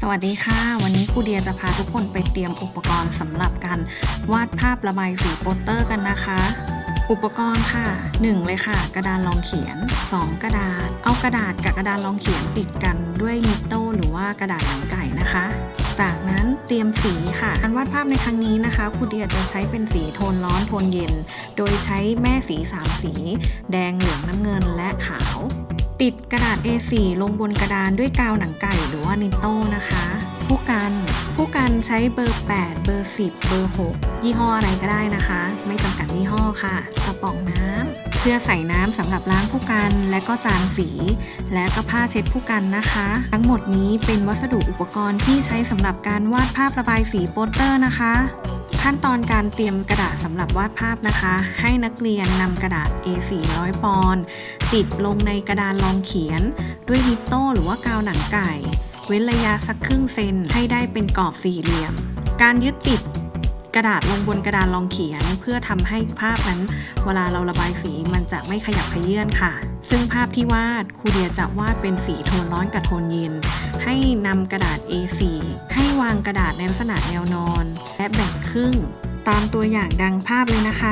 สวัสดีค่ะ วันนี้ครูเดียจะพาทุกคนไปเตรียมอุปกรณ์สำหรับการวาดภาพระบายสีโปสเตอร์กันนะคะ อุปกรณ์ค่ะ 1 เลยค่ะ กระดานรองเขียน 2 กระดาษ เอากระดาษกับกระดานรองเขียนติดกันด้วยนิตโต้หรือว่ากระดาษหนังไก่นะคะ จากนั้นเตรียมสีค่ะการวาดภาพในครั้งนี้นะคะครูเดียจะใช้เป็นสีโทนร้อนโทนเย็น โดยใช้แม่สีสามสี แดงเหลืองน้ำเงินและขาว ติดกระดาษ A4 ลงบนกระดานด้วยกาวหนังไก่หรือว่านิโต้นะคะ ผู้กันผู้กันใช้เบอร์ 8 เบอร์ 10 เบอร์ 6 ยี่ห้ออะไรก็ได้นะคะ ไม่จำกัดยี่ห้อค่ะ กระป๋องน้ำเพื่อใส่น้ำสำหรับล้างผู้กันและก็จานสี และก็ผ้าเช็ดผู้กันนะคะ ทั้งหมดนี้เป็นวัสดุอุปกรณ์ที่ใช้สำหรับการวาดภาพระบายสีโปสเตอร์นะคะ ขั้นตอนการเตรียมกระดาษสำหรับวาดภาพนะคะ ให้นักเรียนนำกระดาษ A4 100ปอนด์ติดลงในกระดานรองเขียน ด้วยนิตโต้หรือว่ากาวหนังไก่ เว้นระยะสักครึ่งเซนให้ได้เป็นกรอบสี่เหลี่ยม การยึดติดกระดาษลงบนกระดานรองเขียน เพื่อทำให้ภาพนั้น เวลาเราระบายสีมันจะไม่ขยับขยื่นค่ะ ซึ่งภาพที่วาดครูเดียจะวาดเป็นสีโทนร้อนกับโทนเย็น ให้นำกระดาษ A4 วางกระดาษในลักษณะแนวนอน และแบ่งครึ่ง ตามตัวอย่างดังภาพเลยนะคะ